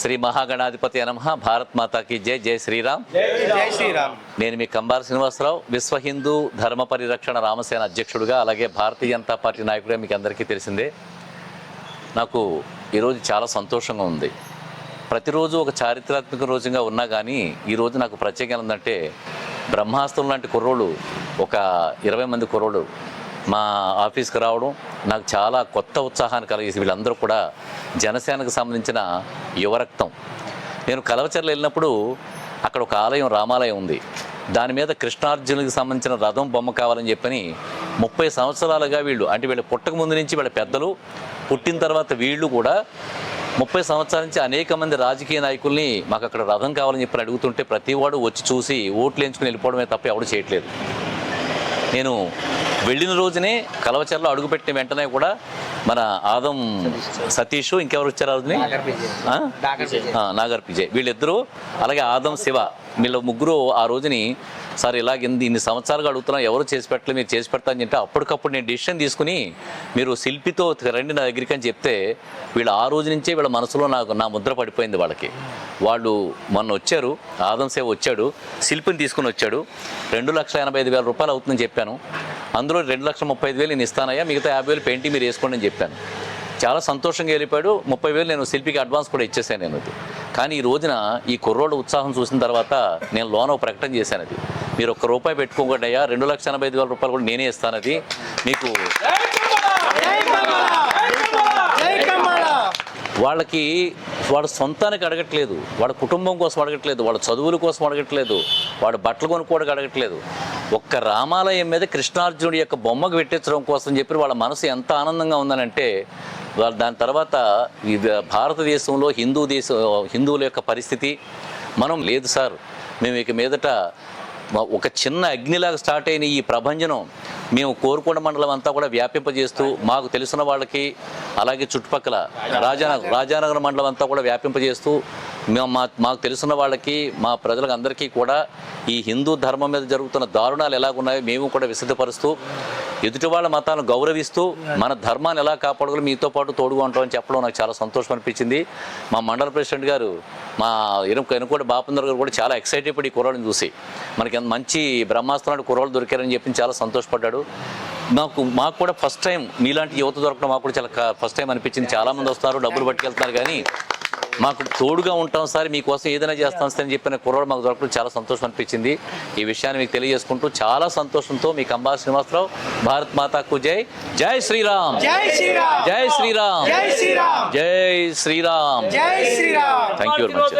శ్రీ మహాగణాధిపతి నమ. భారత్ మాతాకి జై జై శ్రీరామ్. జై శ్రీరామ్. నేను మీ కంబాల శ్రీనివాసరావు విశ్వ హిందూ ధర్మ పరిరక్షణ రామసేన అధ్యక్షుడిగా అలాగే భారతీయ జనతా పార్టీ నాయకుడిగా మీకు అందరికీ తెలిసిందే. నాకు ఈరోజు చాలా సంతోషంగా ఉంది. ప్రతిరోజు ఒక చారిత్రాత్మక రోజుగా ఉన్నా కానీ ఈరోజు నాకు ప్రత్యేకంగా ఉందంటే బ్రహ్మాస్త్రం లాంటి కుర్రోళ్ళు ఒక ఇరవై మంది కుర్రోళ్ళు మా ఆఫీస్కి రావడం నాకు చాలా కొత్త ఉత్సాహాన్ని కలిగేసి వీళ్ళందరూ కూడా జనసేనకు సంబంధించిన యువరక్తం. నేను కలవచర్లు వెళ్ళినప్పుడు అక్కడ ఒక ఆలయం రామాలయం ఉంది. దాని మీద కృష్ణార్జునుడికి సంబంధించిన రథం బొమ్మ కావాలని చెప్పని ముప్పై సంవత్సరాలుగా వీళ్ళు అంటే వీళ్ళ పుట్టక ముందు నుంచి వీళ్ళ పెద్దలు పుట్టిన తర్వాత వీళ్ళు కూడా ముప్పై సంవత్సరాల నుంచి అనేక మంది రాజకీయ నాయకుల్ని మాకు అక్కడ రథం కావాలని చెప్పి అడుగుతుంటే ప్రతి వాడు వచ్చి చూసి ఓట్లు ఎంచుకుని వెళ్ళిపోవడమే తప్ప ఎవడు చేయట్లేదు. నేను వెళ్ళిన రోజునే కలవచర్లో అడుగుపెట్టిన వెంటనే కూడా మన ఆదం సతీష్ ఇంకెవరు వచ్చారు? ఆ, నాగర్ పిజయ్ వీళ్ళిద్దరూ అలాగే ఆదం శివ. వీళ్ళ ముగ్గురు ఆ రోజుని సార్ ఇలాగ ఇన్ని సంవత్సరాలుగా అడుగుతున్నాం ఎవరు చేసి పెట్టలేదు మీరు చేసి పెడతా అని చెప్తే అప్పటికప్పుడు నేను డిసిషన్ తీసుకుని మీరు శిల్పితో రండి నా దగ్గరికి అని చెప్తే వీళ్ళు ఆ రోజు నుంచే వీళ్ళ మనసులో నాకు నా ముద్ర పడిపోయింది వాళ్ళకి. వాళ్ళు మొన్న వచ్చారు ఆదం సేవ వచ్చాడు శిల్పిని తీసుకుని వచ్చాడు. రెండు లక్షల ఎనభై ఐదు వేల రూపాయలు అవుతుందని చెప్పాను. అందులో రెండు లక్షల ముప్పై ఐదు వేలు నేను ఇస్తానయ్యా మిగతా యాభై వేలు పెయింటింగ్ మీరు వేసుకోండి అని చెప్పాను. చాలా సంతోషంగా వెళ్ళిపోయాడు. ముప్పై వేలు నేను శిల్పికి అడ్వాన్స్ కూడా ఇచ్చేసాను నేను అది. కానీ ఈ రోజున ఈ కుర్రోడు ఉత్సాహం చూసిన తర్వాత నేను లోన్ ఒక ప్రకటన చేశాను అది. మీరు ఒక్క రూపాయి పెట్టుకోకండి అయ్యా రెండు లక్షల ఎనభై ఐదు వేల రూపాయలు కూడా నేనే ఇస్తాను అది. మీకు వాళ్ళకి వాడు సొంతానికి అడగట్లేదు. వాడు కుటుంబం కోసం అడగట్లేదు. వాడు చదువుల కోసం అడగట్లేదు. వాడు బట్టలు కొనుక్కోవడానికి అడగట్లేదు. ఒక్క రామాలయం మీద కృష్ణార్జునుడి యొక్క బొమ్మకు పెట్టించడం కోసం చెప్పి వాళ్ళ మనసు ఎంత ఆనందంగా ఉందనంటే వాళ్ళు దాని తర్వాత భారతదేశంలో హిందూ దేశం హిందువుల యొక్క పరిస్థితి మనం లేదు సార్. మేము ఇక మీదట ఒక చిన్న అగ్నిలాగా స్టార్ట్ అయిన ఈ ప్రభంజనం మేము కోరుకొండ మండలం అంతా కూడా వ్యాపింపజేస్తూ మాకు తెలిసిన వాళ్ళకి అలాగే చుట్టుపక్కల రాజానగర్ రాజానగర్ మండలం అంతా కూడా వ్యాపింపజేస్తూ మా మాకు తెలిసిన వాళ్ళకి మా ప్రజలకు అందరికీ కూడా ఈ హిందూ ధర్మం మీద జరుగుతున్న దారుణాలు ఎలాగున్నాయో మేము కూడా విశదపరుస్తూ ఎదుటి వాళ్ళ మతాలను గౌరవిస్తూ మన ధర్మాన్ని ఎలా కాపాడుకోవాలి మీతో పాటు తోడుగా ఉంటామని చెప్పడం నాకు చాలా సంతోషం అనిపించింది. మా మండల ప్రెసిడెంట్ గారు మా ఎనుక ఎనుకోటి బాపందర్ గారు కూడా చాలా ఎక్సైటెడ్ పడి ఈ కుర్రాడిని చూసి మనకి ఎంత మంచి బ్రహ్మాస్త్రాలు కుర్రాళ్ళు దొరికారని చెప్పి చాలా సంతోషపడ్డాడు. మాకు మాకు కూడా ఫస్ట్ టైం మీలాంటి యువత దొరకడం మాకు కూడా చాలా ఫస్ట్ టైం అనిపించింది. చాలామంది వస్తారు డబ్బులు పట్టుకెళ్తున్నారు కానీ మాకు తోడుగా ఉంటాం సార్ మీకోసం ఏదైనా చేస్తాం సార్ అని చెప్పిన కుర్రాడు మాకు దొరకడం చాలా సంతోషం అనిపించింది. ఈ విషయాన్ని మీకు తెలియజేసుకుంటూ చాలా సంతోషంతో మీ కంబా శ్రీనివాసరావు భారత్ మాతాకు జై జై శ్రీరామ్. జై శ్రీరామ్. జై శ్రీరామ్. జై శ్రీరామ్. జై శ్రీరామ్. జై Shriram. Thank you very much